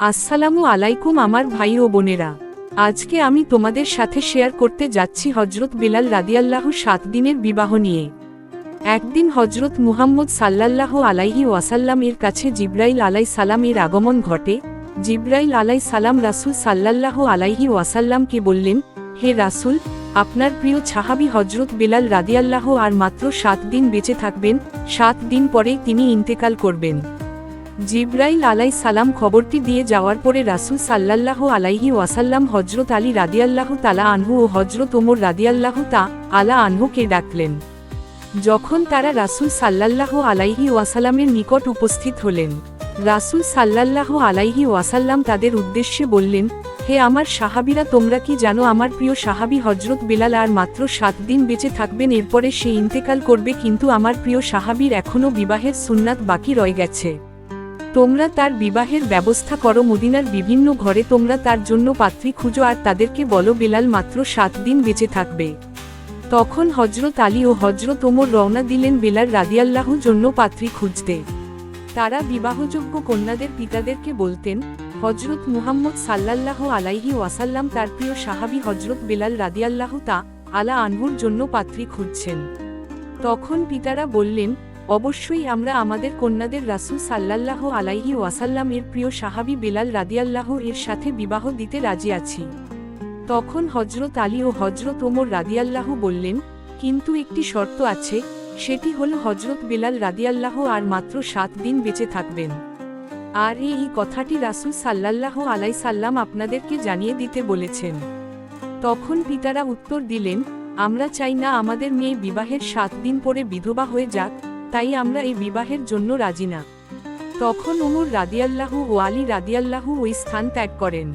আসসালামু আলাইকুম আমার ভাই ও বোনেরা। আজকে আমি তোমাদের সাথে শেয়ার করতে যাচ্ছি হজরত বেলাল রাদিয়াল্লাহু সাত দিনের বিবাহ নিয়ে। একদিন হজরত মুহাম্মদ সাল্লাল্লাহু আলাইহি ওয়াসাল্লাম এর কাছে জিব্রাইল আলাই সালাম এর আগমন ঘটে। জিব্রাইল আলাই সালাম রাসুল সাল্লাল্লাহু আলাইহি ওয়াসাল্লামকে বললেন, হে রাসুল, আপনার প্রিয় ছাহাবি হজরত বেলাল রাদিয়াল্লাহ আর মাত্র সাত দিন বেঁচে থাকবেন, সাত দিন পরেই তিনি ইন্তেকাল করবেন। জিব্রাইল আলাই সালাম খবরটি দিয়ে যাওয়ার পরে রাসুল সাল্লাল্লাহু আলাইহি ওয়াসাল্লাম হজরত আলী রাদিয়াল্লাহু তালা আনহু ও হজরত ওমর রাদিয়াল্লাহু তা আলা আনহুকে ডাকলেন। যখন তারা রাসুল সাল্লাল্লাহু আলাইহি ওয়াসাল্লামের নিকট উপস্থিত হলেন, রাসুল সাল্লাল্লাহু আলাইহি ওয়াসাল্লাম তাদের উদ্দেশ্যে বললেন, হে আমার সাহাবিরা, তোমরা কি জানো আমার প্রিয় সাহাবি হজরত বেলাল আর মাত্র সাত দিন বেঁচে থাকবেন, এরপরে সে ইন্তেকাল করবে, কিন্তু আমার প্রিয় সাহাবির এখনও বিবাহের সুন্নাত বাকি রয়ে গেছে। তোমরা তার বিবাহের ব্যবস্থা করো। মদিনার বিভিন্ন ঘরে তোমরা তার জন্য পাত্রী খুঁজো আর তাদেরকে বলো, বেলাল মাত্র সাত দিন বেঁচে থাকবে। তখন হজরত আলী ও হজরত ওমর রওনা দিলেন বেলাল রাদিয়াল্লাহু জন্য পাত্রী খুঁজতে। তারা বিবাহযোগ্য কন্যাদের পিতাদেরকে বলতেন হজরত মুহাম্মদ সাল্লাল্লাহু আলাইহি ওয়াসাল্লাম তার প্রিয় সাহাবি হজরত বেলাল রাদিয়াল্লাহু তা আলা আনহুর জন্য পাত্রী খুঁজছেন। তখন পিতারা বললেন অবশ্যই আমরা আমাদের কন্যাদের রাসুল সাল্লাল্লাহু আলাইহি ওয়াসাল্লাম এর প্রিয় সাহাবি বেলাল রাদিয়াল্লাহু এর সাথে বিবাহ দিতে রাজি আছি। তখন হজরত আলী ও হজরত ওমর রাদিয়াল্লাহু বললেন, কিন্তু একটি শর্ত আছে, সেটি হল হজরত বেলাল রাদিয়াল্লাহ আর মাত্র সাত দিন বেঁচে থাকবেন। আর এই কথাটি রাসুল সাল্লাল্লাহ আলাই সাল্লাম আপনাদেরকে জানিয়ে দিতে বলেছেন। তখন পিতারা উত্তর দিলেন, আমরা চাই না আমাদের মেয়ে বিবাহের সাত দিন পরে বিধবা হয়ে যাক তাই আমরা এই বিবাহের জন্য রাজি না। তখন উমর রাদিয়াল্লাহু ও আলী রাদিয়াল্লাহু ওই স্থান ত্যাগ করেন।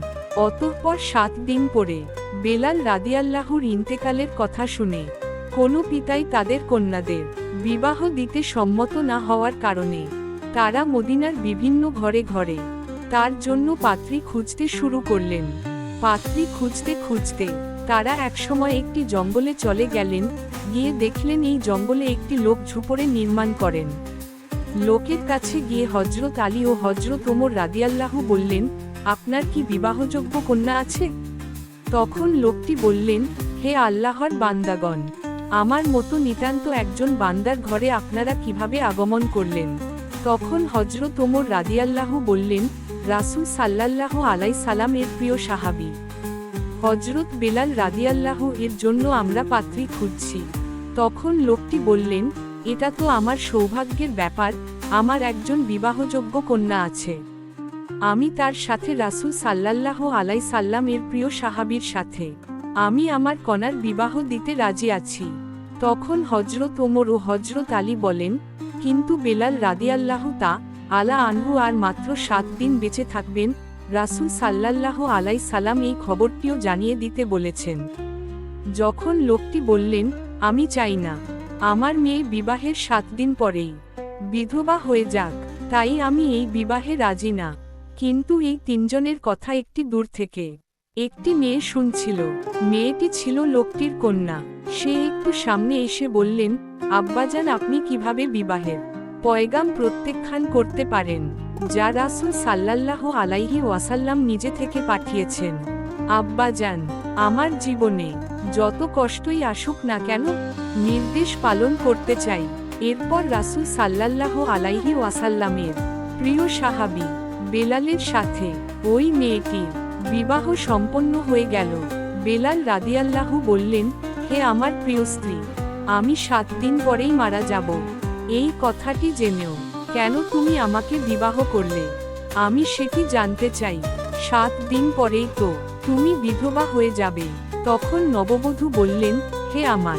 অতঃপর সাত দিন পরে বেলাল রাদিয়াল্লাহুর ইন্তেকালের কথা শুনে, কোনো পিতাই তাদের কন্যাদের বিবাহ দিতে সম্মত না হওয়ার কারণে তারা মদিনার বিভিন্ন ঘরে ঘরে তার জন্য পাত্রী খুঁজতে শুরু করলেন। পাত্রী খুঁজতে খুঁজতে তারা একসময় একটি জঙ্গলে চলে গেলেন গিয়ে দেখলেন এই জঙ্গলে একটি লোক ঝুপড়ে নির্মাণ করেন। লোকের কাছে গিয়ে হজরত আলী ও হজরত ওমর রাদিয়াল্লাহু বললেন, আপনার কি বিবাহযোগ্য কন্যা আছে? তখন লোকটি বললেন, হে আল্লাহর বান্দাগণ, আমার মতো নিতান্ত একজন বান্দার ঘরে আপনারা কীভাবে আগমন করলেন? তখন হজরত ওমর রাদিয়াল্লাহু বললেন, রাসুল সাল্লাল্লাহু আলাই সালাম এর প্রিয় সাহাবি হজরত বেলাল রাদিয়াল্লাহু এর জন্য আমরা পাত্রী খুঁজছি। তখন লোকটি বললেন, এটা তো আমার সৌভাগ্যের ব্যাপার, আমার একজন বিবাহযোগ্য কন্যা আছে। আমি তার সাথে রাসুল সাল্লাল্লাহ আলাই সাল্লাম এর প্রিয় সাহাবির সাথে। আমি আমার কনার বিবাহ দিতে রাজি আছি। তখন হজরত ওমর ও হজরত আলী বলেন, কিন্তু বেলাল রাদিয়াল্লাহ তা আলা আনহু আর মাত্র সাত দিন বেঁচে থাকবেন রাসুল সাল্লাল্লাহ আলাই সালাম এই খবরটিও জানিয়ে দিতে বলেছেন। যখন লোকটি বললেন, আমি চাই না, আমার মেয়ে বিবাহের সাত দিন পরেই, বিধবা হয়ে যাক, তাই আমি এই বিবাহে রাজি না। কিন্তু এই তিনজনের কথা একটি দূর থেকে একটি মেয়ে শুনছিল। মেয়েটি ছিল লোকটির কন্যা। সে একটু সামনে এসে বললেন, আব্বাজান, আপনি কীভাবে বিবাহের পয়গাম প্রত্যাখ্যান করতে পারেন? যা রাসুল সাল্লাল্লাহ আলাইহি ওয়াসাল্লাম নিজে থেকে পাঠিয়েছেন। আব্বা আব্বাজান আমার জীবনে যত কষ্টই আসুক না কেন, নির্দেশ পালন করতে চাই। এরপর রাসুল সাল্লাল্লাহ আলাইহি ওয়াসাল্লামের প্রিয় সাহাবি বেলালের সাথে ওই মেয়েটির বিবাহ সম্পন্ন হয়ে গেল। বেলাল রাদিয়াল্লাহু বললেন, হে আমার প্রিয় স্ত্রী, আমি সাত দিন পরেই মারা যাব। এই কথাটি জেনেও কেন তুমি আমাকে বিবাহ করলে? আমি সেটি জানতে চাই। সাত দিন পরেই তো তুমি বিধবা হয়ে যাবে। তখন নববধূ বললেন, হে আমার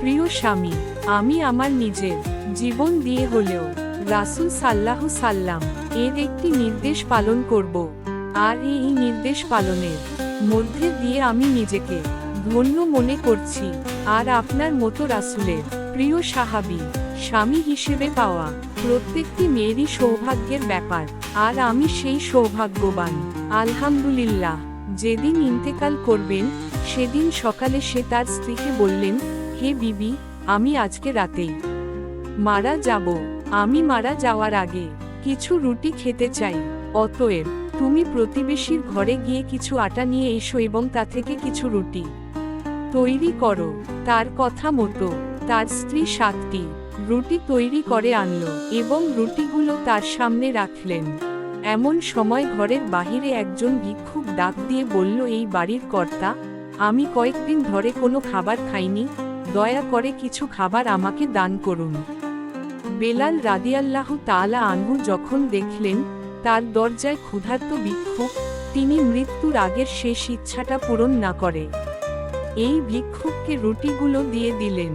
প্রিয় স্বামী, আমি আমার নিজের জীবন দিয়ে হলেও রাসুল সাল্লাহ সাল্লাম এর একটি নির্দেশ পালন করব। আর এই নির্দেশ পালনের মধ্যে দিয়ে আমি নিজেকে ধন্য মনে করছি। আর আপনার মতো রাসুলের প্রিয় সাহাবি, স্বামী হিসেবে পাওয়া প্রত্যেকটি মেয়েরই সৌভাগ্যের ব্যাপার, আর আমি সেই সৌভাগ্যবান। আলহামদুলিল্লাহ। যেদিন ইন্তেকাল করবেন, সেদিন সকালে সে তার স্ত্রীকে বললেন, হে বিবি, আমি আজকে রাতেই মারা যাব। আমি মারা যাওয়ার আগে কিছু রুটি খেতে চাই। অতএব তুমি প্রতিবেশীর ঘরে গিয়ে কিছু আটা নিয়ে এসো এবং তা থেকে কিছু রুটি তৈরি করো। তার কথা মতো তার স্ত্রী সাতটি রুটি তৈরি করে আনল এবং রুটিগুলো তার সামনে রাখলেন। এমন সময় ঘরের বাহিরে একজন ভিক্ষুক ডাক দিয়ে বলল, এই বাড়ির কর্তা, আমি কয়েকদিন ধরে কোনো খাবার খাইনি, দয়া করে কিছু খাবার আমাকে দান করুন। বেলাল রাদিয়াল্লাহু তাআলা আনহু যখন দেখলেন তার দরজায় ক্ষুধার্ত ভিক্ষুক, তিনি মৃত্যুর আগের শেষ ইচ্ছাটা পূরণ না করে। এই ভিক্ষুককে রুটিগুলো দিয়ে দিলেন।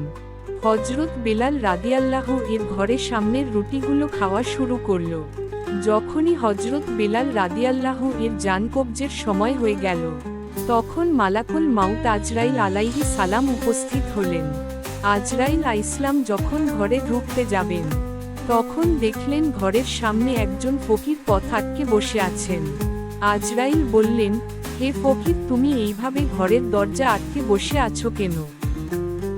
হজরত বেলাল রাদিয়াল্লাহু এর ঘরের সামনের রুটিগুলো খাওয়া শুরু করল। যখনই হজরত বেলাল রাদিয়াল্লাহু এর জান কবজের সময় হয়ে গেল, তখন মালাকুল মাউত আজরাইল আলাইহি সালাম উপস্থিত হলেন। আজরাইল ইসলাম যখন ঘরে ঢুকতে যাবেন, তখন দেখলেন ঘরের সামনে একজন ফকির পথ আটকে বসে আছেন। আজরাইল বললেন, হে ফকির, তুমি এইভাবে ঘরের দরজা আটকে বসে আছো কেন?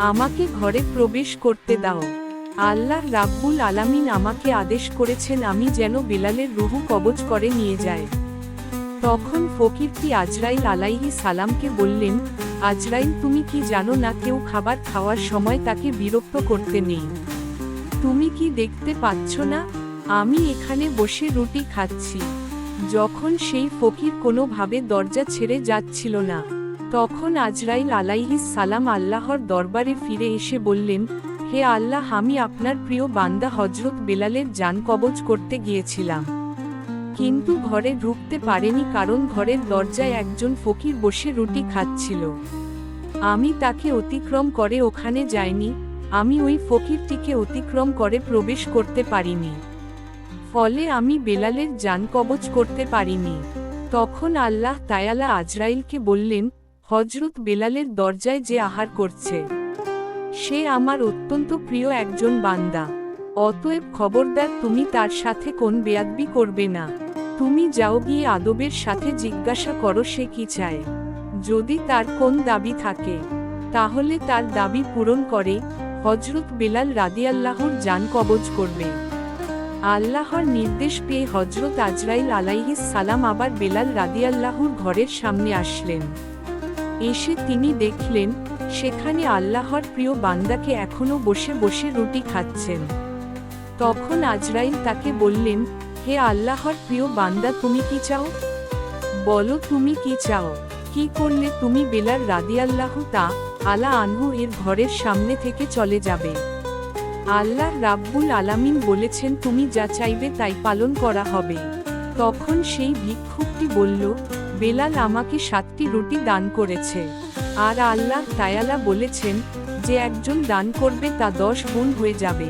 আমাকে ঘরে প্রবেশ করতে দাও। আল্লাহ রাব্বুল আলামিন আমাকে আদেশ করেছেন আমি যেন বেলালের রুহু কবজ করে নিয়ে যায়। তখন ফকিরটি আজরাইল আলাইহি সালামকে বললেন, আজরাইল, তুমি কি জানো না কেউ খাবার খাওয়ার সময় তাকে বিরক্ত করতে নেই? তুমি কি দেখতে পাচ্ছ না? আমি এখানে বসে রুটি খাচ্ছি। যখন সেই ফকির কোনোভাবে দরজা ছেড়ে যাচ্ছিল না তখন আজরাইল আলাইহিস সালাম আল্লাহর দরবারে ফিরে এসে বললেন, হে আল্লাহ, আমি আপনার প্রিয় বান্দা হজরত বেলালের যান কবজ করতে গিয়েছিলাম। কিন্তু ঘরে ঢুকতে পারেনি কারণ ঘরের দরজায় একজন ফকির বসে রুটি খাচ্ছিল। আমি তাকে অতিক্রম করে ওখানে যাইনি, আমি ওই ফকিরটিকে অতিক্রম করে প্রবেশ করতে পারিনি। ফলে আমি বেলালের যান কবচ করতে পারিনি। তখন আল্লাহ তায়ালা আজরাইলকে বললেন হজরত বেলালের দরজায় যে আহার করছে। সে আমার অত্যন্ত প্রিয় একজন বান্দা। অতএব খবরদার তুমি তার সাথে কোন বেয়াদবি করবে না। তুমি যাও গিয়ে আদবের সাথে জিজ্ঞাসা করো সে কি চায়। যদি তার কোন দাবি থাকে, তাহলে তার দাবি পূরণ করে হজরত বেলাল রাদিয়াল্লাহর যান কবজ করবে। আল্লাহর নির্দেশ পেয়ে হজরত আজরাইল আলাইহিস সালাম আবার বেলাল রাদিয়াল্লাহুর ঘরের সামনে আসলেন। এসে তিনি দেখলেন, সেখানে আল্লাহর প্রিয় বান্দাকে এখনও বসে বসে রুটি খাচ্ছেন। তখন আজরাইল তাকে বললেন, হে আল্লাহর প্রিয় বান্দা, তুমি কি চাও? বলো, তুমি কি চাও? কি করলে তুমি বেলার রাদিয়াল্লাহু তা আলা আনহু এর ঘরের সামনে থেকে চলে যাবে? আল্লাহ রাব্বুল আলামিন বলেছেন, তুমি যা চাইবে তাই পালন করা হবে। তখন সেই ভিক্ষুকটি বলল বেলাল আমাকে সাতটি রুটি দান করেছে। আর আল্লাহ তায়ালা বলেছেন যে একজন দান করবে তা দশ গুণ হয়ে যাবে।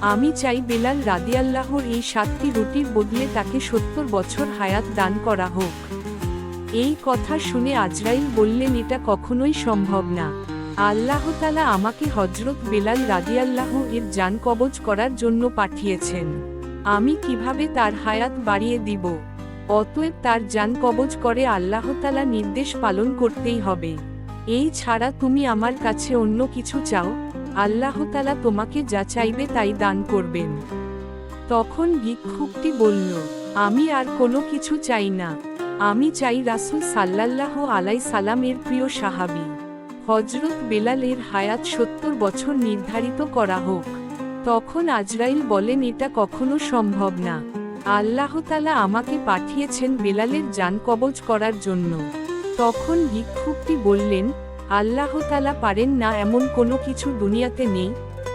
আমি চাই বেলাল রাদিয়াল্লাহর এই সাতটি রুটির বদলে তাকে সত্তর বছর হায়াত দান করা হোক। এই কথা শুনে আজরাইল বললেন, এটা কখনোই সম্ভব না। আল্লাহ তালা আমাকে হজরত বেলাল রাদিয়াল্লাহ এর যান কবজ করার জন্য পাঠিয়েছেন। আমি কীভাবে তার হায়াত বাড়িয়ে দিব? অতএব তার যান কবজ করে আল্লাহ তালা নির্দেশ পালন করতেই হবে। এই ছাড়া তুমি আমার কাছে অন্য কিছু চাও? আল্লাহ তালা তোমাকে যা চাইবে তাই দান করবেন। তখন ভিক্ষুকটি বলল, আমি আর কোনো কিছু চাই না। আমি চাই রাসুল সাল্লাল্লাহ আলাই সালামের প্রিয় সাহাবি। হজরত বেলালের হায়াত সত্তর বছর নির্ধারিত করা হোক। তখন আজরাইল বলেন, এটা কখনো সম্ভব না। আল্লাহ তালা আমাকে পাঠিয়েছেন বেলালের যান কবজ করার জন্য। তখন ভিক্ষুকটি বললেন, আল্লাহ তালা পারেন না এমন কোনো কিছু দুনিয়াতে নেই।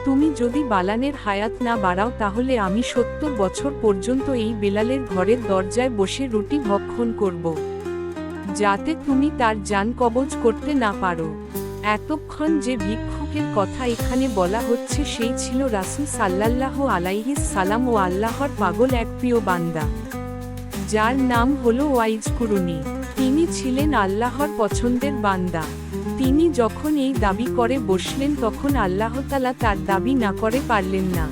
তুমি যদি বালানের হায়াত না বাড়াও তাহলে আমি সত্তর বছর পর্যন্ত এই বেলালের ঘরের দরজায় বসে রুটি ভক্ষণ করব। যাতে তুমি তার যান কবজ করতে না পারো। এতক্ষণ যে ভিক্ষুকের কথা এখানে বলা হচ্ছে, সেই ছিল রাসুল সাল্লাল্লাহ আলাইহিস সালাম ও আল্লাহর পাগল এক প্রিয় বান্দা। যার নাম হল ওয়াইজ কুরুনি তিনি ছিলেন আল্লাহর পছন্দের বান্দা। তিনি যখন এই দাবি করে বসলেন, তখন আল্লাহতালা তার দাবি না করে পারলেন না।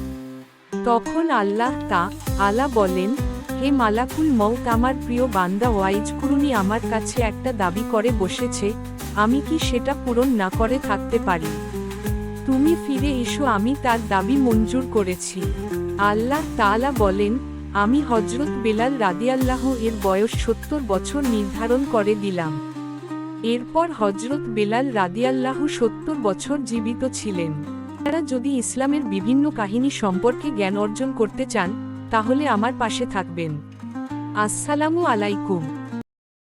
তখন আল্লাহ তা আলা বলেন, হে মালাকুল মৌত আমার প্রিয় বান্দা ওয়াইজ কুরুনি আমার কাছে একটা দাবি করে বসেছে। আমি কি সেটা পূরণ না করে থাকতে পারি? তুমি ফিরে এসো, আমি তার দাবি মঞ্জুর করেছি। আল্লাহ তাআলা বলেন, আমি হজরত বেলাল রাদিয়াল্লাহ এর বয়স সত্তর বছর নির্ধারণ করে দিলাম। এরপর হজরত বেলাল রাদিয়াল্লাহু সত্তর বছর জীবিত ছিলেন। তারা যদি ইসলামের বিভিন্ন কাহিনী সম্পর্কে জ্ঞান অর্জন করতে চান, তাহলে আমার পাশে থাকবেন। আসসালামু আলাইকুম।